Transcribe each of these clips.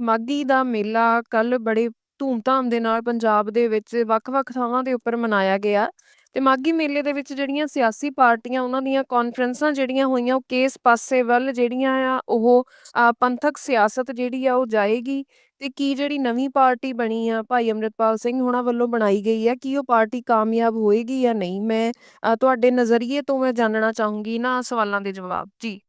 ਮਾਘੀ ਦਾ ਮੇਲਾ ਕੱਲ ਬੜੇ ਧੂਮ ਧਾਮ ਦੇ ਨਾਲ ਪੰਜਾਬ ਦੇ ਵਿੱਚ ਵੱਖ-ਵੱਖ ਥਾਵਾਂ ਦੇ ਉੱਪਰ ਮਨਾਇਆ ਗਿਆ। ਤੇ ਮਾਘੀ ਮੇਲੇ ਦੇ ਵਿੱਚ ਜਿਹੜੀਆਂ ਸਿਆਸੀ ਪਾਰਟੀਆਂ, ਉਹਨਾਂ ਦੀਆਂ ਕਾਨਫਰੰਸਾਂ ਜਿਹੜੀਆਂ ਹੋਈਆਂ, ਉਹ ਕਿਸ ਪਾਸੇ ਵੱਲ ਜਿਹੜੀਆਂ ਆ, ਉਹ ਪੰਥਕ ਸਿਆਸਤ ਜਿਹੜੀ ਆ, ਉਹ ਜਾਏਗੀ ਤੇ ਕੀ ਜਿਹੜੀ ਨਵੀਂ ਪਾਰਟੀ ਬਣੀ ਆ, ਭਾਈ ਅੰਮ੍ਰਿਤਪਾਲ ਸਿੰਘ ਹੋਣਾ ਵੱਲੋਂ ਬਣਾਈ ਗਈ ਆ, ਕੀ ਉਹ ਪਾਰਟੀ ਕਾਮਯਾਬ ਹੋਏਗੀ ਜਾਂ ਨਹੀਂ? ਮੈਂ ਤੁਹਾਡੇ ਨਜ਼ਰੀਏ ਤੋਂ ਮੈਂ ਜਾਣਨਾ ਚਾਹੂੰਗੀ ਨਾ ਸਵਾਲਾਂ ਦੇ ਜਵਾਬ। ਜੀ।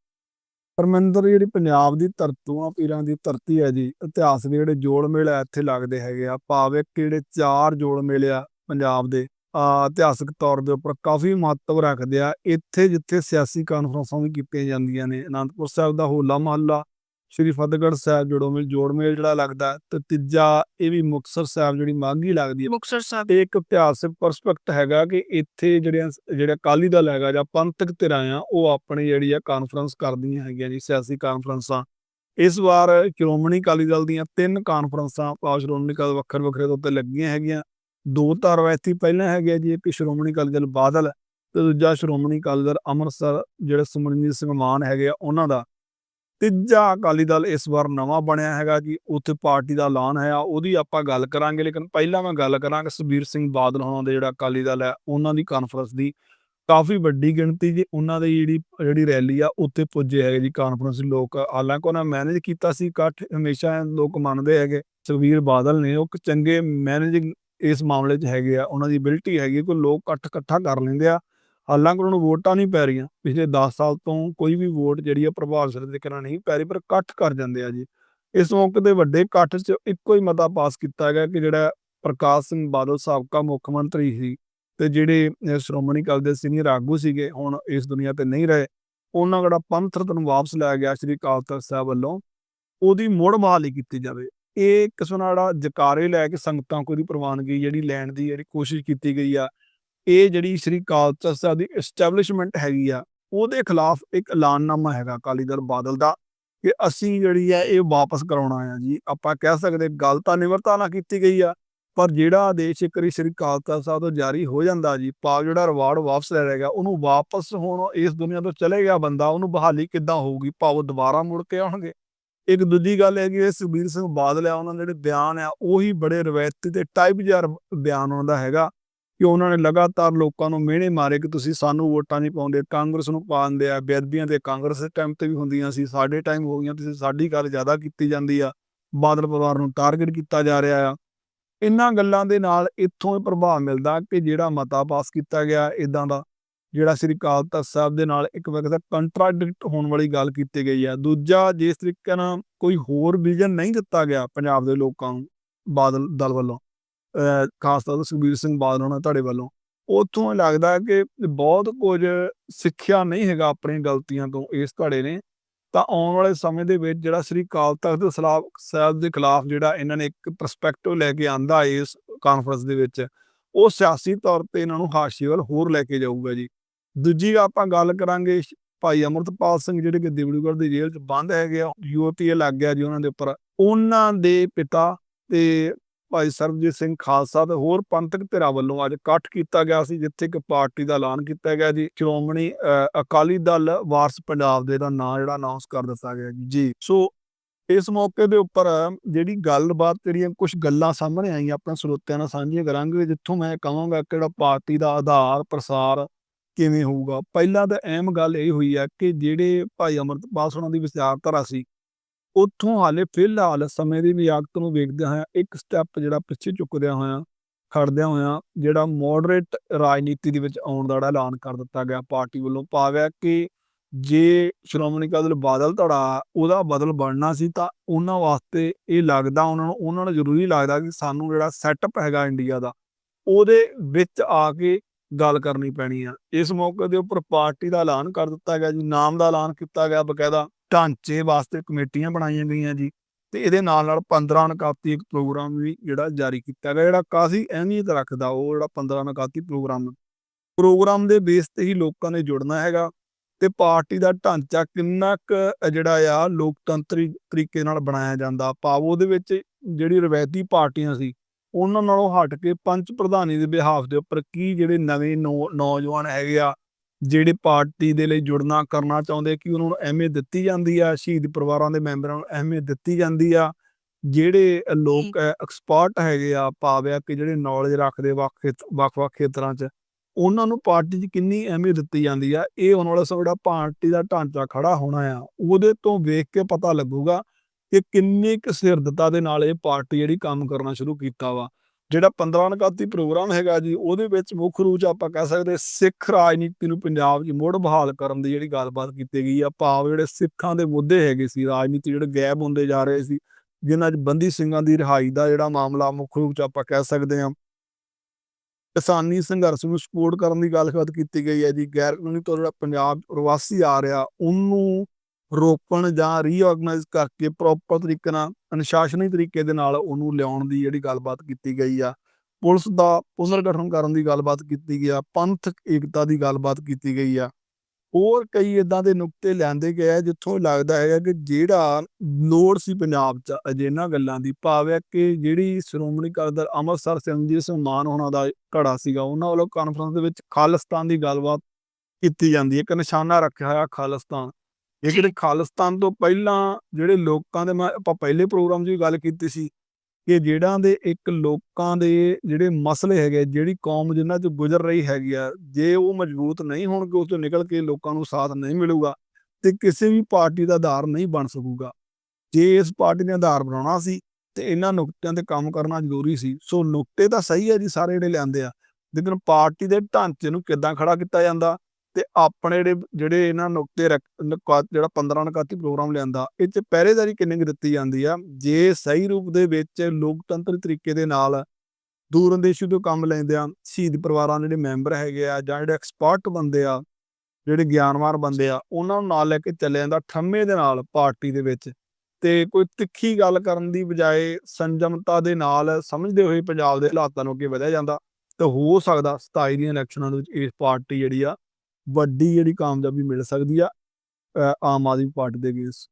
ਪਰਮਿੰਦਰ ਜਿਹੜੀ ਪੰਜਾਬ ਦੀ ਧਰਤੂਆਂ ਪੀਰਾਂ ਦੀ ਧਰਤੀ ਹੈ ਜੀ, ਇਤਿਹਾਸ ਦੇ ਜਿਹੜੇ ਜੋੜ ਮੇਲੇ ਆ ਇੱਥੇ ਲੱਗਦੇ ਹੈਗੇ ਆ, ਭਾਵੇਂ ਕਿ ਜਿਹੜੇ ਚਾਰ ਜੋੜ ਮੇਲੇ ਆ ਪੰਜਾਬ ਦੇ, ਆ ਇਤਿਹਾਸਕ ਤੌਰ ਦੇ ਉੱਪਰ ਕਾਫੀ ਮਹੱਤਵ ਰੱਖਦੇ ਆ, ਇੱਥੇ ਜਿੱਥੇ ਸਿਆਸੀ ਕਾਨਫਰੰਸਾਂ ਵੀ ਕੀਤੀਆਂ ਜਾਂਦੀਆਂ ਨੇ, ਅਨੰਦਪੁਰ ਸਾਹਿਬ ਦਾ ਹੋਲਾ ਮਹੱਲਾ ਸ਼੍ਰੀ ਫਤਿਹਗੜ੍ਹ ਸਾਹਿਬ ਜੋੜੋ ਮੇਲ ਜੋੜ ਮੇਲ ਜਿਹੜਾ ਲੱਗਦਾ ਤੇ ਤੀਜਾ ਇਹ ਵੀ ਮੁਕਤਸਰ ਸਾਹਿਬ ਜਿਹੜੀ ਮਾਘੀ ਲੱਗਦੀ ਹੈ। ਮੁਕਤਸਰ ਸਾਹਿਬ। ਇੱਕ ਇਤਿਹਾਸਿਕ ਪਰਸਪੈਕਟ ਹੈਗਾ ਕਿ ਇੱਥੇ ਜਿਹੜਿਆਂ ਜਿਹੜੇ ਅਕਾਲੀ ਦਲ ਹੈਗਾ ਜਾਂ ਪੰਥਕ ਧਿਰਾਂ ਆ ਉਹ ਆਪਣੀ ਜਿਹੜੀ ਆ ਕਾਨਫਰੰਸ ਕਰਦੀਆਂ ਹੈਗੀਆਂ ਜੀ ਸਿਆਸੀ ਕਾਨਫਰੰਸਾਂ ਇਸ ਵਾਰ ਸ਼੍ਰੋਮਣੀ ਅਕਾਲੀ ਦਲ ਦੀਆਂ ਤਿੰਨ ਕਾਨਫਰੰਸਾਂ ਭਾਵ ਸ਼੍ਰੋਮਣੀ ਅਕਾਲੀ ਵੱਖਰੇ ਵੱਖਰੇ ਤੌਰ ਤੇ ਲੱਗੀਆਂ ਹੈਗੀਆਂ ਦੋ ਤਾਂ ਰਵਾਇਤੀ ਪਹਿਲਾਂ ਹੈਗੇ ਜੀ ਇੱਕ ਸ਼੍ਰੋਮਣੀ ਅਕਾਲੀ ਦਲ ਬਾਦਲ ਤੇ ਦੂਜਾ ਸ਼੍ਰੋਮਣੀ ਅਕਾਲੀ ਦਲ ਅੰਮ੍ਰਿਤਸਰ ਜਿਹੜੇ ਸੁਮਰਨਜੀਤ ਸਿੰਘ ਮਾਨ ਹੈਗੇ ਆ ਉਹਨਾਂ ਦਾ। ਤੀਜਾ ਅਕਾਲੀ ਦਲ ਇਸ ਵਾਰ ਨਵਾਂ ਬਣਿਆ ਹੈਗਾ ਜੀ ਉੱਥੇ ਪਾਰਟੀ ਦਾ ਐਲਾਨ ਹੈ ਉਹਦੀ ਆਪਾਂ ਗੱਲ ਕਰਾਂਗੇ ਲੇਕਿਨ ਪਹਿਲਾਂ ਮੈਂ ਗੱਲ ਕਰਾਂਗਾ ਸੁਖਬੀਰ ਸਿੰਘ ਬਾਦਲ ਹੋਣਾ ਦੇ ਜਿਹੜਾ ਅਕਾਲੀ ਦਲ ਹੈ ਉਹਨਾਂ ਦੀ ਕਾਨਫਰੰਸ ਦੀ। ਕਾਫੀ ਵੱਡੀ ਗਿਣਤੀ ਜੀ ਉਹਨਾਂ ਦੀ ਜਿਹੜੀ ਜਿਹੜੀ ਰੈਲੀ ਆ ਉੱਥੇ ਪੁੱਜੇ ਹੈਗੇ ਜੀ ਕਾਨਫਰੰਸ ਲੋਕ। ਹਾਲਾਂਕਿ ਉਹਨਾਂ ਮੈਨੇਜ ਕੀਤਾ ਸੀ ਇਕੱਠ ਹਮੇਸ਼ਾ ਲੋਕ ਮੰਨਦੇ ਹੈਗੇ। ਸੁਖਬੀਰ ਬਾਦਲ ਨੇ ਉਹ ਚੰਗੇ ਮੈਨੇਜਿੰਗ ਇਸ ਮਾਮਲੇ 'ਚ ਹੈਗੇ ਆ ਉਹਨਾਂ ਦੀ ਐਬਿਲਿਟੀ ਹੈਗੀ ਹੈ, ਕੋਈ ਲੋਕ ਇਕੱਠ ਇਕੱਠਾ ਕਰ ਲੈਂਦੇ ਆ। ਹਾਲਾਂਕਿ ਉਹਨਾਂ ਨੂੰ ਵੋਟਾਂ ਨਹੀਂ ਪੈ ਰਹੀਆਂ। ਪਿਛਲੇ 10 ਸਾਲ ਤੋਂ ਕੋਈ ਵੀ ਵੋਟ ਜਿਹੜੀ ਆ ਪ੍ਰਭਾਵਸ਼ਾਲੀ ਤਰੀਕੇ ਨਾਲ ਨਹੀਂ ਪੈ ਰਹੀ, ਪਰ ਇਕੱਠ ਕਰ ਜਾਂਦੇ ਆ ਜੀ। ਇਸ ਮੌਕੇ ਤੇ ਵੱਡੇ ਇਕੱਠ 'ਚ ਇੱਕੋ ਹੀ ਮਤਾ ਪਾਸ ਕੀਤਾ ਗਿਆ ਕਿ ਜਿਹੜਾ ਪ੍ਰਕਾਸ਼ ਸਿੰਘ ਬਾਦਲ ਸਾਬਕਾ ਮੁੱਖ ਮੰਤਰੀ ਸੀ ਤੇ ਜਿਹੜੇ ਸ਼੍ਰੋਮਣੀ ਅਕਾਲੀ ਦੇ ਸੀਨੀਅਰ ਆਗੂ ਸੀਗੇ, ਹੁਣ ਇਸ ਦੁਨੀਆ ਤੇ ਨਹੀਂ ਰਹੇ, ਉਹਨਾਂ ਜਿਹੜਾ ਪੰਥ ਰਤਨ ਵਾਪਸ ਲਿਆ ਗਿਆ ਸ੍ਰੀ ਅਕਾਲ ਤਖਤ ਸਾਹਿਬ ਵੱਲੋਂ। ਉਹਦੀ ਮੁੜ ਬਹਾਲੀ ਕੀਤੀ ਜਾਵੇ। ਇਹ ਕਿਸਮ ਨਾਲ ਜਿਹੜਾ ਜਕਾਰੇ ਲੈ ਕੇ ਸੰਗਤਾਂ ਕੋਈ ਦੀ ਪ੍ਰਵਾਨਗੀ ਜਿਹੜੀ ਲੈਣ ਦੀ ਜਿਹੜੀ ਕੋਸ਼ਿਸ਼ ਕੀਤੀ ਗਈ ਆ ਇਹ ਜਿਹੜੀ ਸ੍ਰੀ ਅਕਾਲ ਤਖਤ ਸਾਹਿਬ ਦੀ ਐਸਟੈਬਲਿਸ਼ਮੈਂਟ ਹੈਗੀ ਆ, ਉਹਦੇ ਖਿਲਾਫ ਇੱਕ ਐਲਾਨਨਾਮਾ ਹੈਗਾ ਅਕਾਲੀ ਦਲ ਬਾਦਲ ਦਾ ਕਿ ਅਸੀਂ ਜਿਹੜੀ ਹੈ ਇਹ ਵਾਪਸ ਕਰਾਉਣਾ ਆ ਜੀ। ਆਪਾਂ ਕਹਿ ਸਕਦੇ ਗੱਲ ਤਾਂ ਨਿਮਰਤਾ ਨਾਲ ਕੀਤੀ ਗਈ ਆ, ਪਰ ਜਿਹੜਾ ਆਦੇਸ਼ ਇੱਕ ਵਾਰੀ ਸ੍ਰੀ ਅਕਾਲ ਤਖਤ ਸਾਹਿਬ ਤੋਂ ਜਾਰੀ ਹੋ ਜਾਂਦਾ ਜੀ, ਭਾਵ ਜਿਹੜਾ ਰਿਵਾਰਡ ਵਾਪਸ ਲੈ ਰਹੇਗਾ ਉਹਨੂੰ ਵਾਪਸ ਹੁਣ ਇਸ ਦੁਨੀਆ ਤੋਂ ਚਲੇ ਗਿਆ ਬੰਦਾ, ਉਹਨੂੰ ਬਹਾਲੀ ਕਿੱਦਾਂ ਹੋਊਗੀ? ਭਾਵ ਦੁਬਾਰਾ ਮੁੜ ਕੇ ਆਉਣਗੇ। ਇੱਕ ਦੂਜੀ ਗੱਲ ਹੈ ਕਿ ਇਹ ਸੁਖਬੀਰ ਸਿੰਘ ਬਾਦਲ ਆ, ਉਹਨਾਂ ਦੇ ਜਿਹੜੇ ਬਿਆਨ ਆ, ਉਹੀ ਬੜੇ ਰਵਾਇਤੀ ਤੇ ਟਾਈਪ ਜਿਹਾ ਬਿਆਨ ਉਹਨਾਂ ਦਾ ਹੈਗਾ। ਕਿ ਉਹਨਾਂ ਨੇ ਲਗਾਤਾਰ ਲੋਕਾਂ ਨੂੰ ਮਿਹਣੇ ਮਾਰੇ ਕਿ ਤੁਸੀਂ ਸਾਨੂੰ ਵੋਟਾਂ ਨਹੀਂ ਪਾਉਂਦੇ। ਕਾਂਗਰਸ ਨੂੰ ਪਾਉਂਦੇ ਆ, ਬੇਅਦਬੀਆਂ ਤੇ ਕਾਂਗਰਸ ਦੇ ਟਾਈਮ ਤੇ ਵੀ ਹੁੰਦੀਆਂ ਸੀ, ਸਾਡੇ ਟਾਈਮ ਹੋ ਗਈਆਂ, ਤੁਸੀਂ ਸਾਡੀ ਗੱਲ ਜ਼ਿਆਦਾ ਕੀਤੀ ਜਾਂਦੀ ਆ। ਬਾਦਲ ਪਰਿਵਾਰ ਨੂੰ ਟਾਰਗੇਟ ਕੀਤਾ ਜਾ ਰਿਹਾ ਆ। ਇਹਨਾਂ ਗੱਲਾਂ ਦੇ ਨਾਲ ਇੱਥੋਂ ਇਹ ਪ੍ਰਭਾਵ ਮਿਲਦਾ ਕਿ ਜਿਹੜਾ ਮਤਾ ਪਾਸ ਕੀਤਾ ਗਿਆ ਇਦਾਂ ਦਾ, ਜਿਹੜਾ ਸ੍ਰੀ ਅਕਾਲ ਤਖਤ ਸਾਹਿਬ ਦੇ ਨਾਲ ਇੱਕ ਵਕਤ ਕੰਟਰਾਡਿਕਟ ਹੋਣ ਵਾਲੀ ਗੱਲ ਕੀਤੀ ਗਈ ਆ। ਦੂਜਾ, ਜਿਸ ਤਰੀਕੇ ਨਾਲ ਕੋਈ ਹੋਰ ਵਿਜ਼ਨ ਨਹੀਂ ਦਿੱਤਾ ਗਿਆ ਪੰਜਾਬ ਦੇ ਲੋਕਾਂ ਨੂੰ, ਬਾਦਲ ਦਲ ਵੱਲੋਂ। ਖਾਸ ਤੌਰ ਤੇ ਸੁਖਬੀਰ ਸਿੰਘ ਬਾਦਲ ਹੋਣਾ ਤੁਹਾਡੇ ਵੱਲੋਂ। ਉੱਥੋਂ ਇਹ ਲੱਗਦਾ ਕਿ ਬਹੁਤ ਕੁਝ ਸਿੱਖਿਆ ਨਹੀਂ ਹੈਗਾ ਆਪਣੀਆਂ ਗਲਤੀਆਂ ਤੋਂ ਇਸ ਧੜੇ ਨੇ। ਤਾਂ ਆਉਣ ਵਾਲੇ ਸਮੇਂ ਦੇ ਵਿੱਚ ਜਿਹੜਾ ਸ੍ਰੀ ਅਕਾਲ ਤਖਤ ਸਲਾਬ ਸਾਹਿਬ ਦੇ ਖਿਲਾਫ ਜਿਹੜਾ ਇਹਨਾਂ ਨੇ ਇੱਕ ਪਰਸਪੈਕਟਿਵ ਲੈ ਕੇ ਆਂਦਾ ਇਸ ਕਾਨਫਰੰਸ ਦੇ ਵਿੱਚ, ਉਹ ਸਿਆਸੀ ਤੌਰ ਤੇ ਇਹਨਾਂ ਨੂੰ ਹਾਸ਼ੀਏ ਵੱਲ ਹੋਰ ਲੈ ਕੇ ਜਾਊਗਾ ਜੀ। ਦੂਜੀ ਆਪਾਂ ਗੱਲ ਕਰਾਂਗੇ ਭਾਈ ਅਮਰਤਪਾਲ ਸਿੰਘ ਜਿਹੜੇ ਕਿ ਦਿਬੜੂਗੜ੍ਹ ਦੀ ਜੇਲ੍ਹ 'ਚ ਬੰਦ ਹੈਗੇ ਆ ਯੂਪੀਏ ਲੱਗ ਗਿਆ ਜੀ ਉਹਨਾਂ ਦੇ ਉੱਪਰ। ਉਹਨਾਂ ਦੇ ਪਿਤਾ ਤੇ ਭਾਈ ਸਰਬਜੀਤ ਸਿੰਘ ਖਾਲਸਾ ਤੇ ਹੋਰ ਪੰਥਕ ਧਿਰਾਂ ਵੱਲੋਂ ਅੱਜ ਇਕੱਠ ਕੀਤਾ ਗਿਆ ਸੀ, ਜਿੱਥੇ ਕਿ ਪਾਰਟੀ ਦਾ ਐਲਾਨ ਕੀਤਾ ਗਿਆ ਜੀ, ਸ਼੍ਰੋਮਣੀ ਅਕਾਲੀ ਦਲ ਵਾਰਸ ਪੰਜਾਬ ਦੇ ਦਾ ਨਾਂ ਜਿਹੜਾ ਅਨਾਉਂਸ ਕਰ ਦਿੱਤਾ ਗਿਆ ਜੀ। ਸੋ ਇਸ ਮੌਕੇ ਦੇ ਉੱਪਰ ਜਿਹੜੀ ਗੱਲਬਾਤ, ਜਿਹੜੀਆਂ ਕੁਝ ਗੱਲਾਂ ਸਾਹਮਣੇ ਆਈਆਂ ਆਪਣੇ ਸਰੋਤਿਆਂ ਨਾਲ ਸਾਂਝੀਆਂ ਕਰਾਂਗੇ, ਜਿੱਥੋਂ ਮੈਂ ਕਹਾਂਗਾ ਕਿਹੜਾ ਪਾਰਟੀ ਦਾ ਆਧਾਰ ਪ੍ਰਸਾਰ ਕਿਵੇਂ ਹੋਊਗਾ। ਪਹਿਲਾਂ ਤਾਂ ਅਹਿਮ ਗੱਲ ਇਹ ਹੋਈ ਹੈ ਕਿ ਜਿਹੜੇ ਭਾਈ ਅਮਰਤਪਾਲ ਸਿੰਘ ਦੀ ਵਿਚਾਰਧਾਰਾ ਸੀ ਉੱਥੋਂ ਹਾਲੇ ਫਿਲਹਾਲ ਸਮੇਂ ਦੀ ਵਿਆਕਤ ਨੂੰ ਵੇਖਦੇ ਹੋਇਆ, ਇੱਕ ਸਟੈਪ ਜਿਹੜਾ ਪਿੱਛੇ ਚੁੱਕਦਿਆਂ ਹੋਇਆ, ਖੜਦਿਆਂ ਹੋਇਆ, ਜਿਹੜਾ ਮੋਡਰੇਟ ਰਾਜਨੀਤੀ ਦੇ ਵਿੱਚ ਆਉਣ ਦਾ ਜਿਹੜਾ ਐਲਾਨ ਕਰ ਦਿੱਤਾ ਗਿਆ ਪਾਰਟੀ ਵੱਲੋਂ ਪਾਵਿਆ ਕਿ ਜੇ ਸ਼੍ਰੋਮਣੀ ਅਕਾਲੀ ਦਲ ਬਾਦਲ ਧੜਾ, ਉਹਦਾ ਬਦਲ ਬਣਨਾ ਸੀ ਤਾਂ ਉਹਨਾਂ ਵਾਸਤੇ ਇਹ ਲੱਗਦਾ, ਉਹਨਾਂ ਨੂੰ ਉਹਨਾਂ ਨੂੰ ਜ਼ਰੂਰੀ ਲੱਗਦਾ ਕਿ ਸਾਨੂੰ ਜਿਹੜਾ ਸੈਟਅਪ ਹੈਗਾ ਇੰਡੀਆ ਦਾ, ਉਹਦੇ ਵਿੱਚ ਆ ਕੇ ਗੱਲ ਕਰਨੀ ਪੈਣੀ ਆ। ਇਸ ਮੌਕੇ ਦੇ ਉੱਪਰ ਪਾਰਟੀ ਦਾ ਐਲਾਨ ਕਰ ਦਿੱਤਾ ਗਿਆ ਜੀ, ਨਾਮ ਦਾ ਐਲਾਨ ਕੀਤਾ ਗਿਆ ਬਕਾਇਦਾ। ਢਾਂਚੇ ਵਾਸਤੇ ਕਮੇਟੀਆਂ ਬਣਾਈਆਂ ਗਈਆਂ ਜੀ, ਤੇ ਇਹਦੇ ਨਾਲ ਨਾਲ 15 ਨਕਾਤੀ ਇੱਕ ਪ੍ਰੋਗਰਾਮ ਵੀ ਜਿਹੜਾ ਜਾਰੀ ਕੀਤਾ ਗਿਆ, ਜਿਹੜਾ ਕਾਫੀ ਅਹਿਮੀਅਤ ਰੱਖਦਾ ਉਹ ਜਿਹੜਾ 15 ਨਕਾਤੀ ਪ੍ਰੋਗਰਾਮ ਪ੍ਰੋਗਰਾਮ ਦੇ ਬੇਸ ਤੇ ਹੀ ਲੋਕਾਂ ਨੇ ਜੁੜਨਾ ਹੈਗਾ ਤੇ ਪਾਰਟੀ ਦਾ ਢਾਂਚਾ ਕਿੰਨਾ ਕੁ ਜਿਹੜਾ ਆ ਲੋਕਤੰਤਰੀ ਤਰੀਕੇ ਨਾਲ ਬਣਾਇਆ ਜਾਂਦਾ, ਭਾਵ ਉਹਦੇ ਵਿੱਚ ਜਿਹੜੀ ਰਵਾਇਤੀ ਪਾਰਟੀਆਂ ਸੀ, ਉਹਨਾਂ ਨਾਲੋਂ ਹਟ ਕੇ ਪੰਚ ਪ੍ਰਧਾਨੀ ਦੇ ਬਿਹਾਫ ਦੇ ਉੱਪਰ ਕੀ ਜਿਹੜੇ ਨਵੇਂ ਨੌ- ਨੌਜਵਾਨ ਹੈਗੇ ਆ ਜਿਹੜੇ ਪਾਰਟੀ ਦੇ ਲਈ ਜੁੜਨਾ ਕਰਨਾ ਚਾਹੁੰਦੇ ਕਿ ਉਹਨਾਂ ਨੂੰ ਅਹਿਮੀਅਤ ਦਿੱਤੀ ਜਾਂਦੀ ਆ ਸ਼ਹੀਦ ਪਰਿਵਾਰਾਂ ਦੇ ਮੈਂਬਰਾਂ ਨੂੰ ਅਹਿਮੀਅਤ ਦਿੱਤੀ ਜਾਂਦੀ ਆ। ਜਿਹੜੇ ਲੋਕ ਐਕਸਪਰਟ ਹੈਗੇ ਆ ਭਾਵ ਆ ਕਿ ਜਿਹੜੇ ਨੌਲੇਜ ਰੱਖਦੇ ਵੱਖ-ਵੱਖ ਖੇਤਰਾਂ 'ਚ ਉਹਨਾਂ ਨੂੰ ਪਾਰਟੀ 'ਚ ਕਿੰਨੀ ਅਹਿਮੀਅਤ ਦਿੱਤੀ ਜਾਂਦੀ ਆ? ਇਹ ਆਉਣ ਵਾਲਾ ਸਮਾਂ ਜਿਹੜਾ ਪਾਰਟੀ ਦਾ ਢਾਂਚਾ ਖੜਾ ਹੋਣਾ ਆ ਉਹਦੇ ਤੋਂ ਵੇਖ ਕੇ ਪਤਾ ਲੱਗੂਗਾ ਕਿ ਕਿੰਨੀ ਕੁ ਸਿਰਦਤਾ ਦੇ ਨਾਲ ਇਹ ਪਾਰਟੀ ਜਿਹੜੀ ਕੰਮ ਕਰਨਾ ਸ਼ੁਰੂ ਕੀਤਾ ਵਾ। ਜਿਹੜਾ 15 ਨਕਾਤੀ ਪ੍ਰੋਗਰਾਮ ਹੈਗਾ ਜੀ, ਉਹਦੇ ਵਿੱਚ ਮੁੱਖ ਰੂਪ 'ਚ ਆਪਾਂ ਕਹਿ ਸਕਦੇ ਸਿੱਖ ਰਾਜਨੀਤੀ ਨੂੰ ਪੰਜਾਬ 'ਚ ਮੁੜ ਬਹਾਲ ਕਰਨ ਦੀ ਜਿਹੜੀ ਗੱਲਬਾਤ ਕੀਤੀ ਗਈ ਆ, ਭਾਵ ਜਿਹੜੇ ਸਿੱਖਾਂ ਦੇ ਮੁੱਦੇ ਹੈਗੇ ਸੀ, ਰਾਜਨੀਤੀ ਜਿਹੜੇ ਗਾਇਬ ਹੁੰਦੇ ਜਾ ਰਹੇ ਸੀ, ਜਿਨ੍ਹਾਂ 'ਚ ਬੰਦੀ ਸਿੰਘਾਂ ਦੀ ਰਿਹਾਈ ਦਾ ਜਿਹੜਾ ਮਾਮਲਾ ਮੁੱਖ ਰੂਪ 'ਚ ਆਪਾਂ ਕਹਿ ਸਕਦੇ ਹਾਂ। ਕਿਸਾਨੀ ਸੰਘਰਸ਼ ਨੂੰ ਸਪੋਰਟ ਕਰਨ ਦੀ ਗੱਲਬਾਤ ਕੀਤੀ ਗਈ ਹੈ ਜੀ ਗੈਰ ਕਾਨੂੰਨੀ ਤੌਰ ਜਿਹੜਾ ਪੰਜਾਬ ਪ੍ਰਵਾਸੀ ਆ ਰਿਹਾ, ਉਹਨੂੰ ਰੋਕਣ ਜਾਂ ਰੀਆਰਗਨਾਈਜ਼ ਕਰਕੇ ਪ੍ਰੋਪਰ ਤਰੀਕੇ ਨਾਲ, ਅਨੁਸ਼ਾਸਨੀ ਤਰੀਕੇ ਦੇ ਨਾਲ ਉਹਨੂੰ ਲਿਆਉਣ ਦੀ ਜਿਹੜੀ ਗੱਲਬਾਤ ਕੀਤੀ ਗਈ ਆ। ਪੁਲਿਸ ਦਾ ਪੁਨਰਗਠਨ ਕਰਨ ਦੀ ਗੱਲਬਾਤ ਕੀਤੀ ਗਈ ਆ ਪੰਥਕ ਏਕਤਾ ਦੀ ਗੱਲਬਾਤ ਕੀਤੀ ਗਈ ਆ। ਹੋਰ ਕਈ ਇਦਾਂ ਦੇ ਨੁਕਤੇ ਲਿਆਂਦੇ ਗਏ ਆ, ਜਿੱਥੋਂ ਲੱਗਦਾ ਹੈਗਾ ਕਿ ਜਿਹੜਾ ਲੋੜ ਸੀ ਪੰਜਾਬ 'ਚ ਅਜੇ ਇਹਨਾਂ ਗੱਲਾਂ ਦੀ, ਭਾਵ ਹੈ ਕਿ ਜਿਹੜੀ ਸ਼੍ਰੋਮਣੀ ਅਕਾਲੀ ਦਲ ਅੰਮ੍ਰਿਤਸਰ ਸਿੰਘ ਜੀ ਸਨਮਾਨ ਹੋਣਾ ਦਾ ਘੜਾ ਸੀਗਾ, ਉਹਨਾਂ ਵੱਲੋਂ ਕਾਨਫਰੰਸ ਦੇ ਵਿੱਚ ਖਾਲਿਸਤਾਨ ਦੀ ਗੱਲਬਾਤ ਕੀਤੀ ਜਾਂਦੀ ਹੈ, ਇੱਕ ਨਿਸ਼ਾਨਾ ਰੱਖਿਆ ਹੋਇਆ ਖਾਲਿਸਤਾਨ। ਇਹ ਜਿਹੜੇ ਖਾਲਿਸਤਾਨ ਤੋਂ ਪਹਿਲਾਂ ਜਿਹੜੇ ਲੋਕਾਂ ਦੇ ਮੈਂ ਆਪਾਂ ਪਹਿਲੇ ਪ੍ਰੋਗਰਾਮ 'ਚ ਵੀ ਗੱਲ ਕੀਤੀ ਸੀ ਕਿ ਜਿਹੜਾ ਦੇ ਇੱਕ ਲੋਕਾਂ ਦੇ ਜਿਹੜੇ ਮਸਲੇ ਹੈਗੇ ਜਿਹੜੀ ਕੌਮ ਜਿਨ੍ਹਾਂ 'ਚ ਗੁਜ਼ਰ ਰਹੀ ਹੈਗੀ ਆ ਜੇ ਉਹ ਮਜ਼ਬੂਤ ਨਹੀਂ ਹੋਣਗੇ ਉਸ ਤੋਂ ਨਿਕਲ ਕੇ ਲੋਕਾਂ ਨੂੰ ਸਾਥ ਨਹੀਂ ਮਿਲੂਗਾ ਤੇ ਕਿਸੇ ਵੀ ਪਾਰਟੀ ਦਾ ਆਧਾਰ ਨਹੀਂ ਬਣ ਸਕੂਗਾ। ਜੇ ਇਸ ਪਾਰਟੀ ਨੇ ਆਧਾਰ ਬਣਾਉਣਾ ਸੀ ਤੇ ਇਹਨਾਂ ਨੁਕਤਿਆਂ ਤੇ ਕੰਮ ਕਰਨਾ ਜ਼ਰੂਰੀ ਸੀ। ਸੋ ਨੁਕਤੇ ਤਾਂ ਸਹੀ ਹੈ ਜੀ ਸਾਰੇ ਜਿਹੜੇ ਲਿਆਂਦੇ ਆ। ਲੇਕਿਨ ਪਾਰਟੀ ਦੇ ਢਾਂਚੇ ਨੂੰ ਕਿੱਦਾਂ ਖੜਾ ਕੀਤਾ ਜਾਂਦਾ? ਤੇ ਆਪਣੇ ਜਿਹੜੇ ਜਿਹੜੇ ਇਹਨਾਂ ਨੁਕਤੇ ਰੱਖ- ਨੁਕਾ- ਜਿਹੜਾ 15 ਨਕਾਤੀ ਪ੍ਰੋਗਰਾਮ ਲਿਆਂਦਾ, ਇਹ ਚ ਪਹਿਰੇਦਾਰੀ ਕਿੰਨੀ ਕੁ ਦਿੱਤੀ ਜਾਂਦੀ ਆ? ਜੇ ਸਹੀ ਰੂਪ ਦੇ ਵਿੱਚ ਲੋਕਤੰਤਰੀ ਤਰੀਕੇ ਦੇ ਨਾਲ ਦੂਰ ਅੰਦੇਸ਼ੀ ਤੋਂ ਕੰਮ ਲੈਂਦੇ ਆ, ਸ਼ਹੀਦ ਪਰਿਵਾਰਾਂ ਦੇ ਜਿਹੜੇ ਮੈਂਬਰ ਹੈਗੇ ਆ ਜਾਂ ਜਿਹੜੇ ਐਕਸਪਰਟ ਬੰਦੇ ਆ, ਜਿਹੜੇ ਗਿਆਨਵਾਨ ਬੰਦੇ ਆ, ਉਹਨਾਂ ਨੂੰ ਨਾਲ ਲੈ ਕੇ ਚੱਲਿਆ ਜਾਂਦਾ ਠੰਮੇ ਦੇ ਨਾਲ ਪਾਰਟੀ ਦੇ ਵਿੱਚ। ਤੇ ਕੋਈ ਤਿੱਖੀ ਗੱਲ ਕਰਨ ਦੀ ਬਜਾਏ ਸੰਜਮਤਾ ਦੇ ਨਾਲ ਸਮਝਦੇ ਹੋਏ ਪੰਜਾਬ ਦੇ ਹਾਲਾਤਾਂ ਨੂੰ ਅੱਗੇ ਵਧਿਆ ਜਾਂਦਾ, ਤੇ ਹੋ ਸਕਦਾ 27 ਦੀਆਂ ਇਲੈਕਸ਼ਨਾਂ ਦੇ ਵਿੱਚ ਇਸ ਪਾਰਟੀ ਜਿਹੜੀ ਆ ਵੱਡੀ ਜਿਹੜੀ ਕਾਮਯਾਬੀ ਮਿਲ ਸਕਦੀ ਆ ਆਮ ਆਦਮੀ ਪਾਰਟੀ ਦੇ ਅਗੇਂਸਟ।